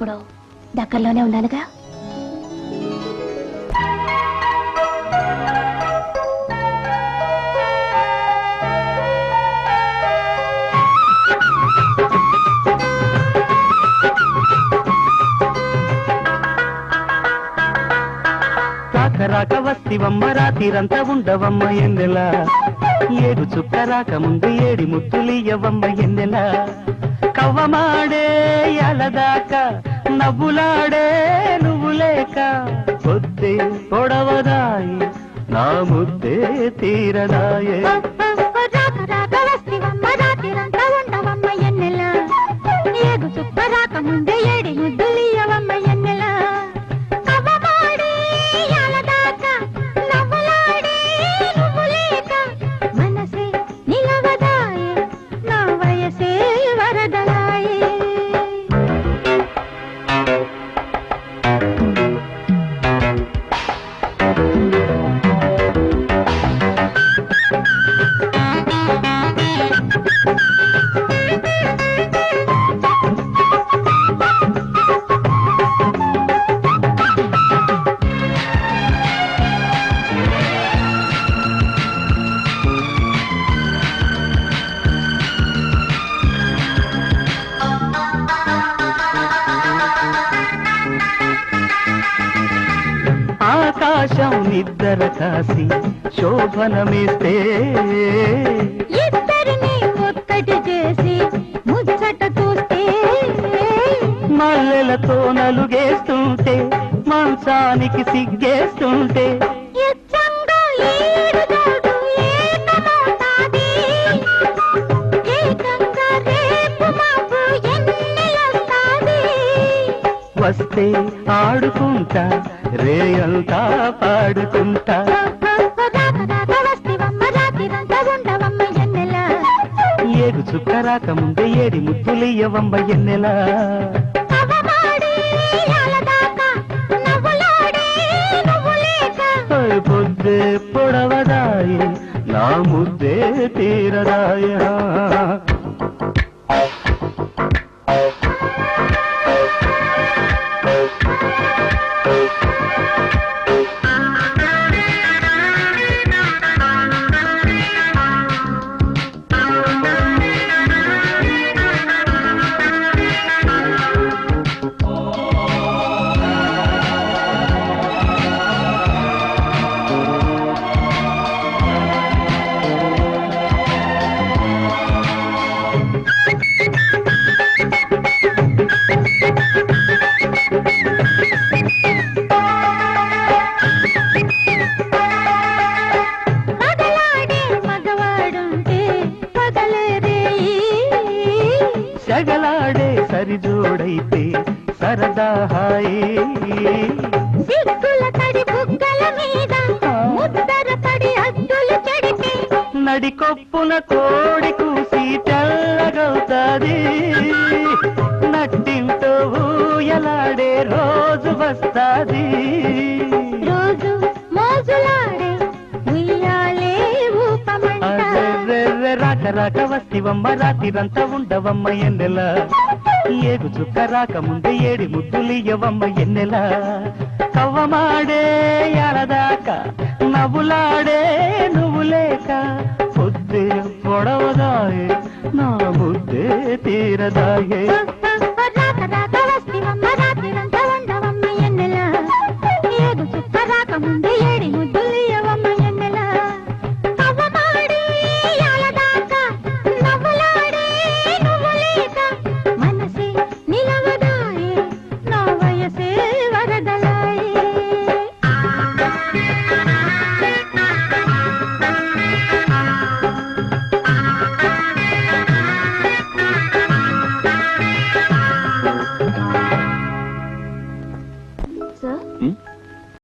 ఇప్పుడు దగ్గరలోనే ఉన్నానుగా. రాక రాక వస్తివమ్మ రాతిరంతా ఉండవమ్మ ఎన్నెల. ఏడు చుక్క రాక ముందు ఏడి ముద్దులియవమ్మ ఎన్నెల. కవ్వమాడే అలదాకా నవ్వులాడే నువ్వు లేక పొద్దే పొడవదాయి నా ముద్దే తీరదాయే. ఆకాశం నిద్దర కాసి శోభనమేస్తే. ఇద్దరిని ఒక్కటి చేసి ముచ్చట చూస్తే. మల్లెలతో నలుగేస్తుంటే మంచానికి సిగ్గేస్తుంటే. వస్తే ఆడుకుంటా రేయంతా పాడుకుంటా. ఏడు చుక్క రాకముందే ఏడి ముద్దులియవమ్మ ఎన్నెలా. పొద్దే పొడవదాయి నా ముద్దే తీరదాయా. సెగలాడే సరిజోడైతే సరదా హాయి నడికొప్పున కోడి కూసి తెల్లగవుతాది నట్టింతో ఊయలాడే రోజు వస్తాది. రాక రాక వస్తివమ్మ రాతిరంతా ఉండవమ్మ ఎన్నెల. ఏగు చుక్క రాక ముందే ఏడి ముద్దులియవమ్మ ఎన్నెల. కవ్వమాడే ఎలదాక నవ్వులాడే నువ్వు లేక పొద్దే పొడవదాయే నా ముద్దే తీరదాయే.